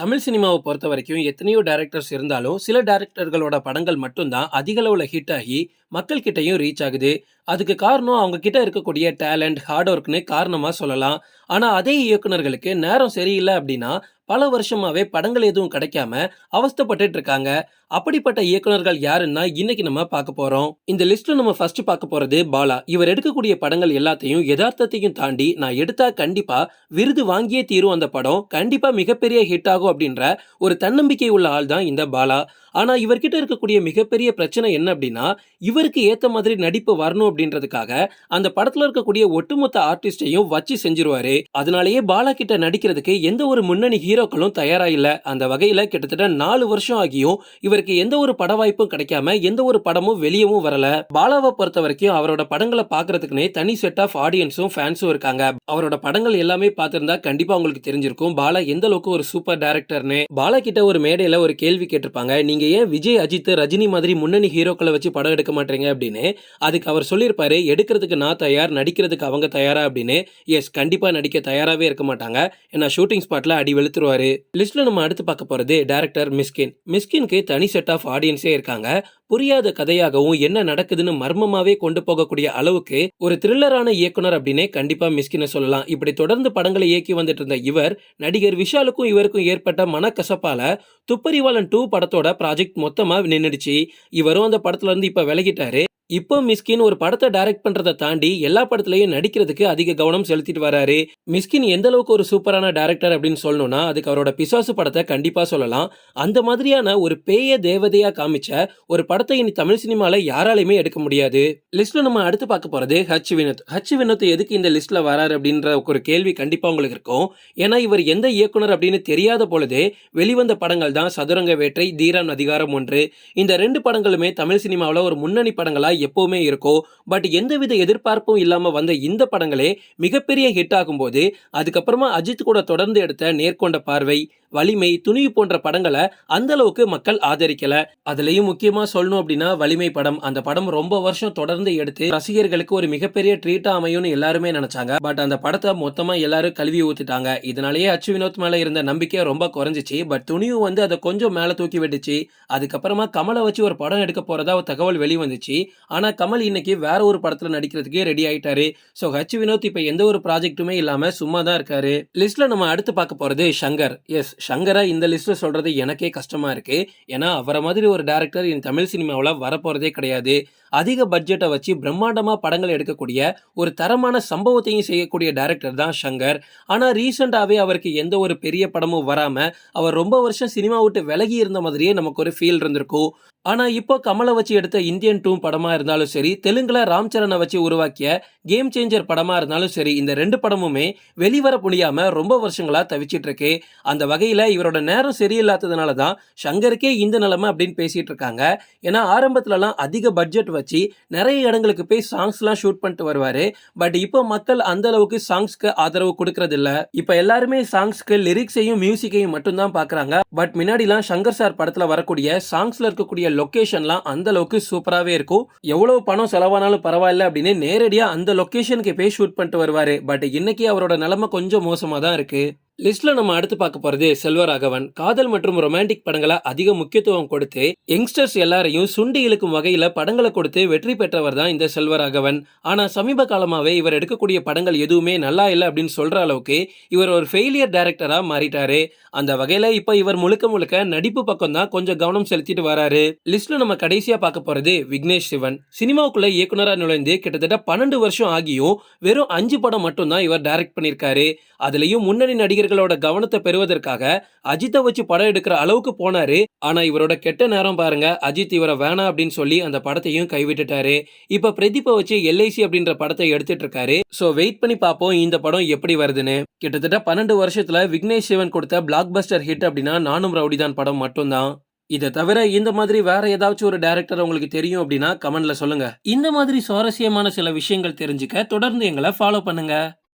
தமிழ் சினிமாவை பொறுத்த வரைக்கும் எத்தனையோ டேரக்டர்ஸ் இருந்தாலும் சில டைரக்டர்களோட படங்கள் மட்டும்தான் அதிக அளவில் ஹிட் ஆகி மக்கள்கிட்டையும் ரீச் ஆகுது. அதுக்கு காரணம் அவங்க கிட்ட இருக்கக்கூடிய டேலண்ட் ஹார்ட் ஒர்க்னு காரணமாக சொல்லலாம். ஆனால் அதே இயக்குனர்களுக்கு நேரம் சரியில்லை அப்படின்னா பல வருஷமாவே படங்கள் எதுவும் கிடைக்காம அவஸ்தப்பட்டு இருக்காங்க. அப்படிப்பட்ட இயக்குனர்கள் யாருன்னா இன்னைக்கு நம்ம பார்க்க போறோம். இந்த லிஸ்ட்ல நம்ம ஃபர்ஸ்ட் பார்க்க போறது பாலா. இவர் எடுக்கக்கூடிய படங்கள் எல்லாத்தையும் யதார்த்தத்தையும் தாண்டி நான் எடுத்தா கண்டிப்பா விருது வாங்கியே தீரும் அந்த படம். கண்டிப்பா மிகப்பெரிய ஹிட் ஆகும் அப்படின்ற ஒரு தன்னம்பிக்கை உள்ள ஆள் தான் இந்த பாலா. ஆனா இவர்கிட்ட இருக்கக்கூடிய மிகப்பெரிய பிரச்சனை என்ன அப்படின்னா இவருக்கு ஏத்த மாதிரி நடிப்பு வரணும் அப்படின்றதுக்காக அந்த படத்துல இருக்கக்கூடிய ஒட்டுமொத்த ஆர்டிஸ்டையும் வச்சு செஞ்சிருவாரு. அதனாலேயே பாலா கிட்ட நடிக்கிறதுக்கு எந்த ஒரு முன்னணி ஹீரோக்களும் தயாரா இல்ல அந்த வகையில கிட்டத்தட்ட நாலு வருஷம் ஆகியும் இவருக்கு எந்த ஒரு பட வாய்ப்பும் கிடைக்காம எந்த ஒரு படமும் வெளியவும் வரல. பாலாவை பொறுத்த வரைக்கும் அவரோட படங்களை பாக்குறதுக்குனே தனி செட் ஆஃப் ஆடியன்ஸும் ஃபேன்ஸும் இருக்காங்க. அவரோட படங்கள் எல்லாமே பார்த்திருந்தா கண்டிப்பா உங்களுக்கு தெரிஞ்சிருக்கும். பாலா எந்த அளவுக்கு ஒரு சூப்பர் டைரக்டர்னு பாலா கிட்ட ஒரு மேடையில ஒரு கேள்வி கேட்டிருப்பாங்க. நீங்க ஏன் விஜய் அஜித் ரஜினி மாதிரி முன்னணி ஹீரோக்களை வச்சு படம் எடுக்க மாட்டீங்க அப்படின்னு? அதுக்கு அவர் சொல்லியிருப்பாரு எடுக்கிறதுக்கு நான் தயார் நடிக்கிறதுக்கு அவங்க தயாரா? அப்படின்னு. எஸ் கண்டிப்பா நடிக்க தயாராகவே இருக்க மாட்டாங்க. ஏன்னா ஷூட்டிங் ஸ்பாட்ல அடி வெளுத்துருவாரு. லிஸ்ட்ல நம்ம அடுத்து பார்க்க போறது டைரக்டர் மிஸ்கின். மிஸ்கின்க்கு தனி செட் ஆஃப் ஆடியன்ஸே இருக்காங்க. புரியாத கதையாகவும் என்ன நடக்குதுன்னு மர்மமாவே கொண்டு போகக்கூடிய அளவுக்கு ஒரு த்ரில்லரான இயக்குனர் அப்படின்னே கண்டிப்பா மிஸ்கினை சொல்லலாம். இப்படி தொடர்ந்து படங்களை இயக்கி வந்துட்டு இருந்த இவர் நடிகர் விஷாலுக்கும் இவருக்கும் ஏற்பட்ட மனக்கசப்பால துப்பறிவாளன் டூ படத்தோட ப்ராஜெக்ட் மொத்தமா நின்னுடுச்சு. இவரும் அந்த படத்துல இருந்து இப்ப விலகிட்டாரு. இப்போ மிஸ்கின் ஒரு படத்தை டைரக்ட் பண்றதை தாண்டி எல்லா படத்துலையும் நடிக்கிறதுக்கு அதிக கவனம் செலுத்திட்டு வராரு. மிஸ்கின் எந்த அளவுக்கு ஒரு சூப்பரான டேரக்டர் அப்படின்னு சொல்லணும்னா அதுக்கு அவரோட பிசாசு படத்தை கண்டிப்பா சொல்லலாம். அந்த மாதிரியான ஒரு பேய தேவதையா காமிச்ச ஒரு படத்தை இனி தமிழ் சினிமால யாராலையுமே எடுக்க முடியாது. லிஸ்ட்ல நம்ம அடுத்து பார்க்க போறது ஹச் வினோத். ஹச் வினோத் எதுக்கு இந்த லிஸ்ட்ல வராரு அப்படின்ற ஒரு கேள்வி கண்டிப்பா உங்களுக்கு இருக்கும். ஏன்னா இவர் எந்த இயக்குனர் அப்படின்னு தெரியாத பொழுதே வெளிவந்த படங்கள் தான் சதுரங்க வேட்டை தீரான் அதிகாரம் ஒன்று. இந்த ரெண்டு படங்களுமே தமிழ் சினிமாவில் ஒரு முன்னணி படங்களா எப்போவுமே இருக்கோ பட் எந்தவித எதிர்பார்ப்பும் இல்லாமல் வந்த இந்த படங்களே மிகப்பெரிய ஹிட் ஆகும்போது அதுக்கப்புறமா அஜித் கூட தொடர்ந்து எடுத்த நேர்கொண்ட பார்வை வலிமை துணிவு போன்ற படங்களை அந்த அளவுக்கு மக்கள் ஆதரிக்கல. அதுலயும் முக்கியமா சொல்லணும் அப்படின்னா வலிமை படம். அந்த படம் ரொம்ப வருஷம் தொடர்ந்து எடுத்து ரசிகர்களுக்கு ஒரு மிகப்பெரிய ட்ரீட்டா அமையும்னு எல்லாருமே நினைச்சாங்க. பட் அந்த படத்தை மொத்தமா எல்லாரும் கழுவி ஊத்திட்டாங்க. இதனாலேயே அச்சு வினோத் மேல இருந்த நம்பிக்கை ரொம்ப குறைஞ்சிச்சு. பட் துணிவு வந்து அதை கொஞ்சம் மேல தூக்கி விட்டுச்சு. அதுக்கப்புறமா கமலை வச்சு ஒரு படம் எடுக்க போறதா ஒரு தகவல் வெளிவந்துச்சு ஆனா கமல் இன்னைக்கு வேற ஒரு படத்துல நடிக்கிறதுக்கே ரெடி ஆயிட்டாரு. சோ ஹச் வினோத் இப்ப எந்த ஒரு ப்ராஜெக்ட்டுமே இல்லாம சும்மா தான் இருக்காரு லிஸ்ட்ல நம்ம அடுத்து பார்க்க போறது ஷங்கர் எஸ் சங்கரை இந்த லிஸ்ட்டில் சொல்கிறது எனக்கே கஷ்டமாக இருக்குது ஏன்னா அவரை மாதிரி ஒரு டேரக்டர் என் தமிழ் சினிமாவில் வரப்போகிறதே கிடையாது. அதிக பட்ஜெட்டை வச்சு பிரம்மாண்டமாக படங்கள் எடுக்கக்கூடிய ஒரு தரமான சம்பவத்தையும் செய்யக்கூடிய டேரக்டர் தான் ஷங்கர். ஆனால் ரீசெண்டாகவே அவருக்கு எந்த ஒரு பெரிய படமும் வராமல் அவர் ரொம்ப வருஷம் சினிமா விட்டு விலகி இருந்த மாதிரியே நமக்கு ஒரு ஃபீல் இருந்திருக்கும். ஆனால் இப்போ கமலை வச்சு எடுத்த இந்தியன் டூ படமாக இருந்தாலும் சரி தெலுங்கில் ராம் சரணை வச்சு உருவாக்கிய கேம் சேஞ்சர் படமாக இருந்தாலும் சரி இந்த ரெண்டு படமுமே வெளிவர முடியாமல் ரொம்ப வருஷங்களாக தவிச்சிட்டு இருக்கு. அந்த வகையில் இவரோட நேரம் சரியில்லாததுனால தான் ஷங்கருக்கே இந்த நிலைமை அப்படின்னு பேசிகிட்டு இருக்காங்க. ஏன்னா ஆரம்பத்துலலாம் அதிக பட்ஜெட் வச்சு நிறைய இடங்களுக்கு போய் சாங்ஸ்லாம் ஷூட் பண்ணிட்டு வருவார். பட் இப்போ மக்கள் அந்த அளவுக்கு சாங்ஸ்க்கு ஆதரவு கொடுக்கறது இல்ல இப்போ எல்லாருமே சாங்ஸ்க்கு லிரிக்ஸையும் மியூசிக்கையும் மட்டும்தான் பார்க்குறாங்க. பட் முன்னாடிலாம் சங்கர் சார் படத்தில் வரக்கூடிய சாங்ஸில் இருக்கக்கூடிய லொக்கேஷன்லாம் அந்த அளவுக்கு சூப்பராகவே இருக்கும். எவ்வளவு பணம் செலவானாலும் பரவாயில்ல அப்படின்னு நேரடியாக அந்த லொக்கேஷனுக்கு போய் ஷூட் பண்ணிட்டு வருவார். பட் இன்னைக்கு அவரோட நிலைமை கொஞ்சம் மோசமாக தான் இருக்குது லிஸ்ட்ல நம்ம அடுத்து பார்க்க போறது செல்வராகவன். காதல் மற்றும் ரொமான்டிக் படங்களை அதிக முக்கியத்துவம் கொடுத்து யங்ஸ்டர்ஸ் எல்லாரையும் சுண்டி இழுக்கும் வகையில படங்களை கொடுத்து வெற்றி பெற்றவர் தான் இந்த செல்வராகவன். ஆனா சமீப காலமாவே இவர் எடுக்கக்கூடிய படங்கள் எதுவுமே நல்லா இல்லை அப்படின்னு சொல்ற அளவுக்கு இவர் ஒரு ஃபெயிலியர் டைரக்டரா மாறிட்டாரு. அந்த வகையில இப்ப இவர் முழுக்க முழுக்க நடிப்பு பக்கம் தான் கொஞ்சம் கவனம் செலுத்திட்டு வராரு. லிஸ்ட்ல நம்ம கடைசியா பார்க்க போறது விக்னேஷ் சிவன். சினிமாவுக்குள்ள இயக்குனரா நுழைந்து கிட்டத்தட்ட பன்னெண்டு வருஷம் ஆகியும் வெறும் அஞ்சு படம் மட்டும் தான் இவர் டைரக்ட் பண்ணியிருக்காரு. அதுலயும் முன்னணி நடிகர் ரசிகர்களோட கவனத்தை பெறுவதற்காக அஜித்தை வச்சு படம் எடுக்கிற அளவுக்கு போனாரு. ஆனா இவரோட கெட்ட நேரம் பாருங்க. அஜித் இவரை வேணாம் அப்படின்னு சொல்லி அந்த படத்தையும் கைவிட்டுட்டாரு. இப்ப பிரதீப்பை வச்சு எல்ஐசி அப்படின்ற படத்தை எடுத்துட்டு இருக்காரு. சோ வெயிட் பண்ணி பார்ப்போம் இந்த படம் எப்படி வருதுன்னு. கிட்டத்தட்ட பன்னெண்டு வருஷத்துல விக்னேஷ் சிவன் கொடுத்த பிளாக் பஸ்டர் ஹிட் அப்படின்னா நானும் ரவுடிதான் படம் மட்டும்தான். இதை தவிர இந்த மாதிரி வேற ஏதாச்சும் ஒரு டேரக்டர் உங்களுக்கு தெரியும் அப்படின்னா கமெண்ட்ல சொல்லுங்க. இந்த மாதிரி சுவாரஸ்யமான சில விஷயங்கள் தெரிஞ்சுக்க தொடர்ந்து எங்களை ஃபாலோ பண்ணுங்க.